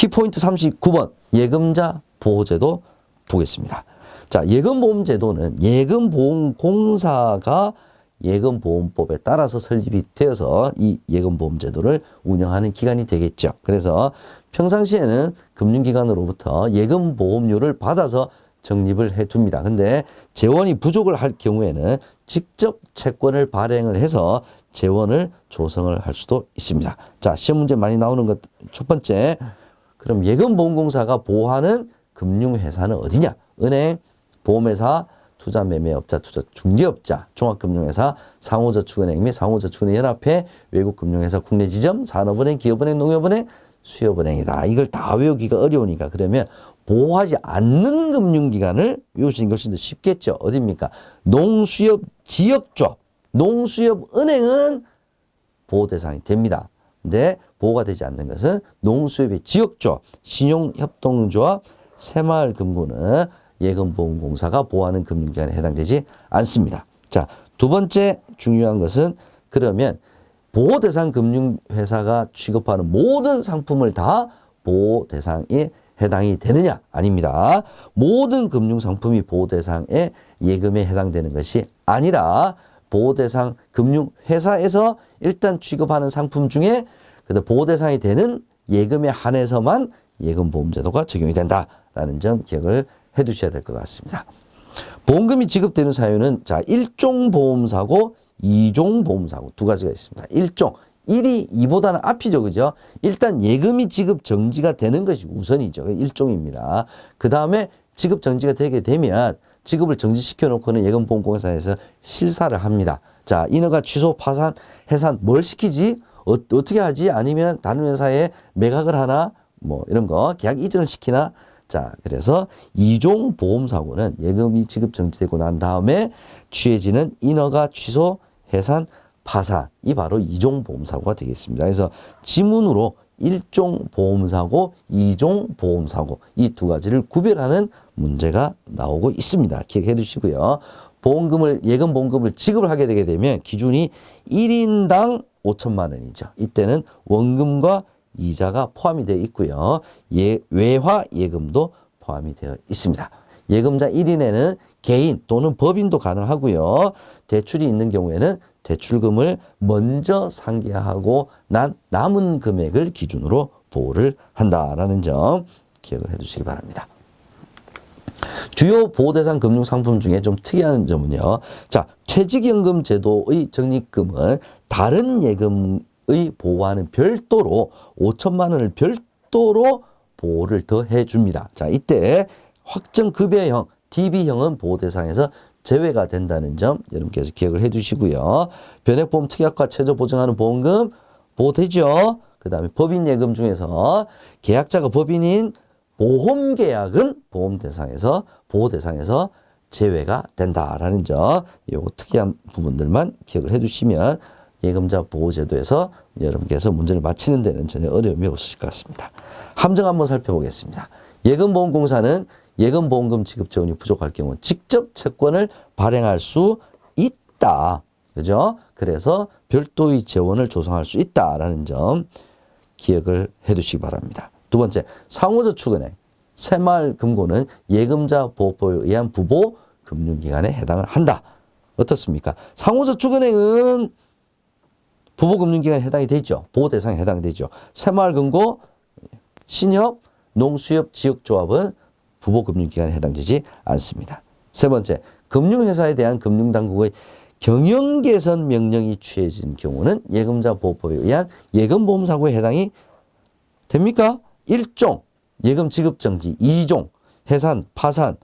키포인트 39번 예금자 보호제도 보겠습니다. 자, 예금보험제도는 예금보험공사가 예금보험법에 따라서 설립이 되어서 이 예금보험제도를 운영하는 기관이 되겠죠. 그래서 평상시에는 금융기관으로부터 예금보험료를 받아서 적립을 해 둡니다. 근데 재원이 부족을 할 경우에는 직접 채권을 발행을 해서 재원을 조성을 할 수도 있습니다. 자, 시험 문제 많이 나오는 것 첫 번째. 그럼 예금보험공사가 보호하는 금융회사는 어디냐? 은행, 보험회사, 투자 매매업자, 투자 중개업자, 종합금융회사, 상호저축은행 및 상호저축은행 연합회, 외국금융회사, 국내 지점, 산업은행, 기업은행, 농협은행, 수협은행이다. 이걸 다 외우기가 어려우니까 그러면 보호하지 않는 금융기관을 외우시는 것이 더 쉽겠죠. 어디입니까? 농수협 지역조합, 농수협 은행은 보호 대상이 됩니다. 근데 보호가 되지 않는 것은 농수협의 지역조합, 신용협동조합, 새마을금고는 예금보험공사가 보호하는 금융기관에 해당되지 않습니다. 자, 두 번째 중요한 것은 그러면 보호 대상 금융회사가 취급하는 모든 상품을 다 보호 대상에 해당이 되느냐? 아닙니다. 모든 금융상품이 보호 대상에 예금에 해당되는 것이 아니라 보호 대상 금융 회사에서 일단 취급하는 상품 중에 그 보호 대상이 되는 예금에 한해서만 예금 보험 제도가 적용이 된다라는 점 기억을 해 두셔야 될 것 같습니다. 보험금이 지급되는 사유는 자, 1종 보험사고 2종 보험사고 두 가지가 있습니다. 1종 1이 2보다는 앞이죠. 그죠? 일단 예금이 지급 정지가 되는 것이 우선이죠. 1종입니다. 그 다음에 지급 정지가 되게 되면 지급을 정지시켜 놓고는 예금보험공사에서 실사를 합니다. 자, 인허가 취소, 파산, 해산 뭘 시키지? 어, 어떻게 하지? 아니면 다른 회사에 매각을 하나? 뭐 이런 거 계약 이전을 시키나? 자, 그래서 이종 보험사고는 예금이 지급 정지되고 난 다음에 취해지는 인허가 취소, 해산, 파산 이 바로 이종 보험사고가 되겠습니다. 그래서 지문으로 일종 보험사고, 이종 보험사고 이 두 가지를 구별하는 문제가 나오고 있습니다. 기억해 두시고요. 보험금을 예금 보험금을 지급을 하게 되게 되면 기준이 1인당 5천만 원이죠. 이때는 원금과 이자가 포함이 되어 있고요. 예, 외화 예금도 포함이 되어 있습니다. 예금자 1인에는 개인 또는 법인도 가능하고요. 대출이 있는 경우에는 대출금을 먼저 상계하고 난 남은 금액을 기준으로 보호를 한다라는 점 기억을 해 두시기 바랍니다. 주요 보호대상 금융상품 중에 좀 특이한 점은요. 자, 퇴직연금 제도의 적립금은 다른 예금의 보호와는 별도로 5천만 원을 별도로 보호를 더 해줍니다. 자, 이때 확정 급여형, DB형은 보호 대상에서 제외가 된다는 점 여러분께서 기억을 해 주시고요. 변액보험 특약과 최저 보증하는 보험금 보호되죠. 그 다음에 법인 예금 중에서 계약자가 법인인 보험 계약은 보험 대상에서 보호 대상에서 제외가 된다라는 점, 요거 특이한 부분들만 기억을 해두시면 예금자 보호제도에서 여러분께서 문제를 맞히는 데는 전혀 어려움이 없으실 것 같습니다. 함정 한번 살펴보겠습니다. 예금보험공사는 예금 보험금 지급 재원이 부족할 경우 직접 채권을 발행할 수 있다. 그죠? 그래서 별도의 재원을 조성할 수 있다라는 점 기억을 해 두시기 바랍니다. 두 번째, 상호저축은행, 새마을금고는 예금자 보호법에 의한 부보 금융기관에 해당을 한다. 어떻습니까? 상호저축은행은 부보금융기관에 해당이 되죠. 보호 대상에 해당되죠. 새마을금고, 신협, 농수협, 지역조합은 부보금융기관에 해당되지 않습니다. 세 번째, 금융회사에 대한 금융당국의 경영개선 명령이 취해진 경우는 예금자 보호법에 의한 예금보험사고에 해당이 됩니까? 1종 예금 지급 정지, 2종 해산, 파산.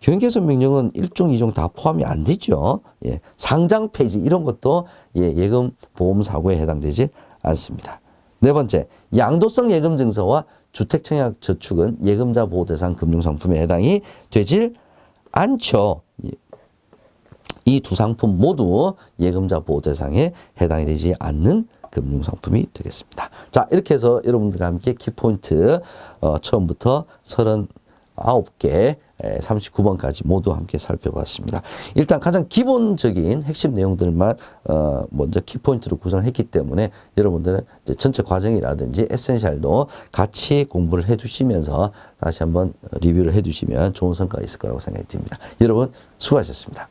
경영개선 명령은 1종, 2종 다 포함이 안 되죠. 예, 상장 폐지 이런 것도 예, 예금 보험 사고에 해당되지 않습니다. 네 번째, 양도성 예금 증서와 주택 청약 저축은 예금자 보호 대상 금융 상품에 해당이 되질 않죠. 이 두 상품 모두 예금자 보호 대상에 해당이 되지 않는 금융 상품이 되겠습니다. 자, 이렇게 해서 여러분들과 함께 키포인트 어, 처음부터 39개 39번까지 모두 함께 살펴봤습니다. 일단 가장 기본적인 핵심 내용들만 어, 먼저 키포인트로 구성했기 때문에 여러분들은 이제 전체 과정이라든지 에센셜도 같이 공부를 해주시면서 다시 한번 리뷰를 해주시면 좋은 성과가 있을 거라고 생각이 듭니다. 여러분 수고하셨습니다.